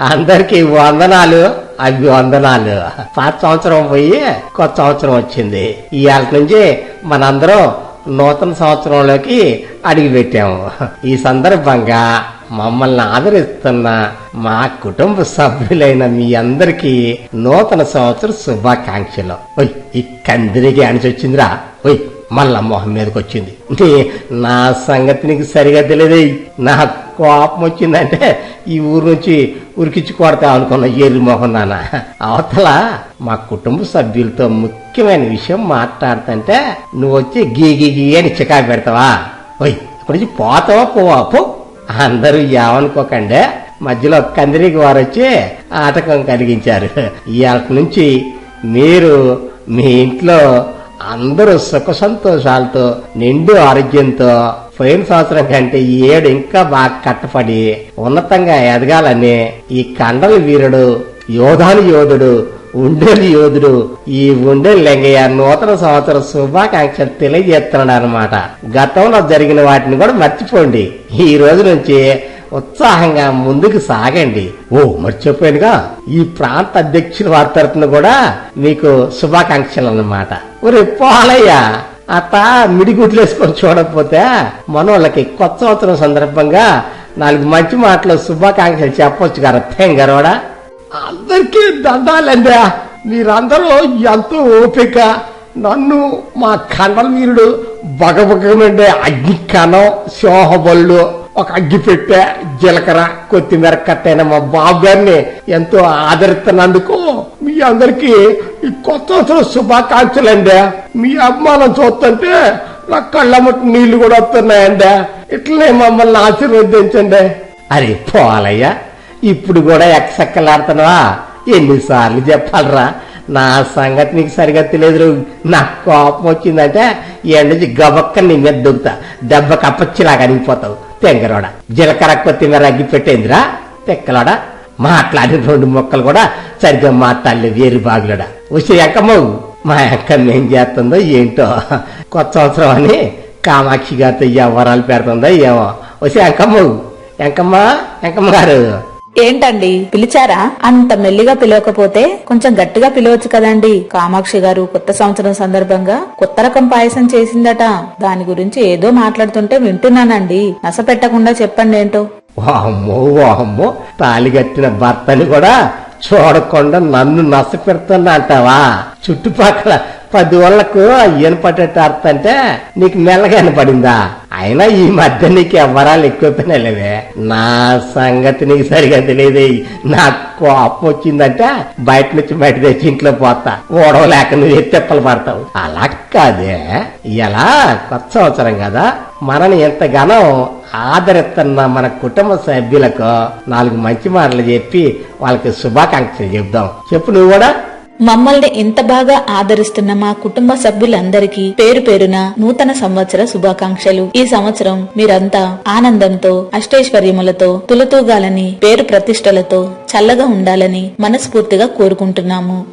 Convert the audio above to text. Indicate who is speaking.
Speaker 1: అందరికి వందనాలు అభివందనాలు. పాత సంవత్సరం పోయి కొత్త సంవత్సరం వచ్చింది. ఇవాళ నుంచి మనందరం నూతన సంవత్సరంలోకి అడిగి పెట్టాము. ఈ సందర్భంగా మమ్మల్ని ఆదరిస్తున్న మా కుటుంబ సభ్యులైన మీ అందరికీ నూతన సంవత్సర శుభాకాంక్షలు. ఓయ్ ఈ కందిరికి అనిచొచ్చిందిరా ఓయ్ మళ్ళా మొహం మీదకి వచ్చింది నా సంగతి నీకు సరిగా తెలియదు నా కోపం వచ్చిందంటే ఈ ఊరు నుంచి ఉరికిచ్చి కొడతా అనుకున్న ఎర్రి మొహం నాన్న. అవతల మా కుటుంబ సభ్యులతో ముఖ్యమైన విషయం మాట్లాడుతుంటే నువ్వు వచ్చి గీ గీ గీ అని చికా పెడతావా? ఓయ్ ఇక్కడి నుంచి పోతావా పోవా? పో. అందరూ ఏమనుకోకండి మధ్యలో కందిరికి వారు వచ్చి ఆటకం కలిగించారు. ఇవాళ నుంచి మీరు మీ ఇంట్లో అందరూ సుఖ సంతోషాలతో నిండు ఆరోగ్యంతో పోయిన సంవత్సరం కంటే ఈ ఏడు ఇంకా బాగా కట్టపడి ఉన్నతంగా ఎదగాలని ఈ కండల వీరుడు యోధాని యోధుడు ఉండేలు యోధుడు ఈ ఉండేలు లింగయ్య నూతన సంవత్సర శుభాకాంక్షలు తెలియజేస్తున్నాడు అనమాట గతంలో జరిగిన వాటిని కూడా మర్చిపోండి. ఈ రోజు నుంచి ఉత్సాహంగా ముందుకు సాగండి. ఓ మర్చిపోయానుగా ఈ ప్రాంత అధ్యక్షుల వారి తరపున కూడా మీకు శుభాకాంక్షలు అన్నమాట ఒరే పోలయ్య అత్త మిడిగుడ్లు వేసుకొని చూడకపోతే మనోళ్ళకి కొత్త సంవత్సరం సందర్భంగా నాలుగు మంచి మాటలు శుభాకాంక్షలు చెప్పొచ్చు కదా తెంగరోడా అందరికీ దండాలండి. మీరందరూ ఎంతో ఓపిక. నన్ను మా కండల వీరుడు బగబగమండే. అగ్ని కణం సింహబళ్ళు ఒక అగ్గి పెట్టే జీలకర్ర కొత్తిమీర కట్టైన మా బాబు గారిని ఎంతో ఆదరిస్తున్నందుకు మీ అందరికి ఈ కొత్త సంవత్సరం శుభాకాంక్షలండి. మీ అభిమానం చూస్తుంటే నా కళ్ళమ్మటి నీళ్ళు కూడా వస్తున్నాయండి. ఇట్లనే మమ్మల్ని ఆశీర్వదించండి. అరే పోలయ్యా ఇప్పుడు కూడా ఎక్సక్కలాడుతున్నావా? ఎన్నిసార్లు చెప్పాలరా? నా సంగతి నీకు సరిగా తెలియదు నాకు కోపం వచ్చిందంటే ఎండ గబక్క నీ మీద దుక్కుతా దెబ్బ కప్పచ్చిలాగా అనిగిపోతావు. తెంగరోడ జీలకర్ర కొత్తిమీర అగ్గి పెట్టేందిరా? తెక్కలోడా. మాట్లాడిన రెండు మొక్కలు కూడా సరిగ్గా తల్లి వేరు బాగులడ. వచ్చే ఎంకమ్మవు మా అక్క ఏం చేస్తుందో ఏంటో. కొత్త సంవత్సరం అని కామాక్షి గారితో ఎవరాలు పెడుతుందో ఏమో. వచ్చే ఎంకమ్మవు ఎంకమ్మ ఎంకమ్మ గారు.
Speaker 2: ఏంటండి పిలిచారా? అంత మెల్లిగా పిలవకపోతే కొంచెం గట్టిగా పిలవచ్చు కదండి. కామాక్షి గారు కొత్త సంవత్సరం సందర్భంగా కొత్త రకం పాయసం చేసిందట. దాని గురించి ఏదో మాట్లాడుతుంటే వింటున్నానండి. నస పెట్టకుండా చెప్పండి ఏంటో.
Speaker 1: వామ్మో వామ్మో. తాలిగట్టిన భర్తని కూడా చూడకుండా నన్ను నస పెడుతున్నా అంటావా? చుట్టుపక్కల పది వాళ్ళకు ఈయన పట్టేట్టు అర్థంటే నీకు మెల్లగా పడిందా అయినా ఈ మధ్య నీకు ఎవరాలు ఎక్కువ లేవే? నా సంగతి నీకు సరిగా తెలియదు. నాకు కోపం వచ్చిందంటే బయట నుంచి బయట తెచ్చి ఇంట్లో పోతా. ఓడవలేక నువ్వు ఎత్తెప్పలు పడతావు? అలా కాదే. ఇలా కొత్త సంవత్సరం కదా. మనని ఎంతగానో ఆదరిస్తున్న మన కుటుంబ సభ్యులకు నాలుగు మంచి మాటలు చెప్పి వాళ్ళకి శుభాకాంక్షలు చెప్దాం చెప్పు నువ్వు కూడా.
Speaker 2: మమ్మల్ని ఇంత బాగా ఆదరిస్తున్న మా కుటుంబ సభ్యులందరికీ పేరు పేరున నూతన సంవత్సర శుభాకాంక్షలు. ఈ సంవత్సరం మీరంతా ఆనందంతో అష్టైశ్వర్యములతో తులతూగాలని పేరు ప్రతిష్టలతో చల్లగా ఉండాలని మనస్ఫూర్తిగా కోరుకుంటున్నాము.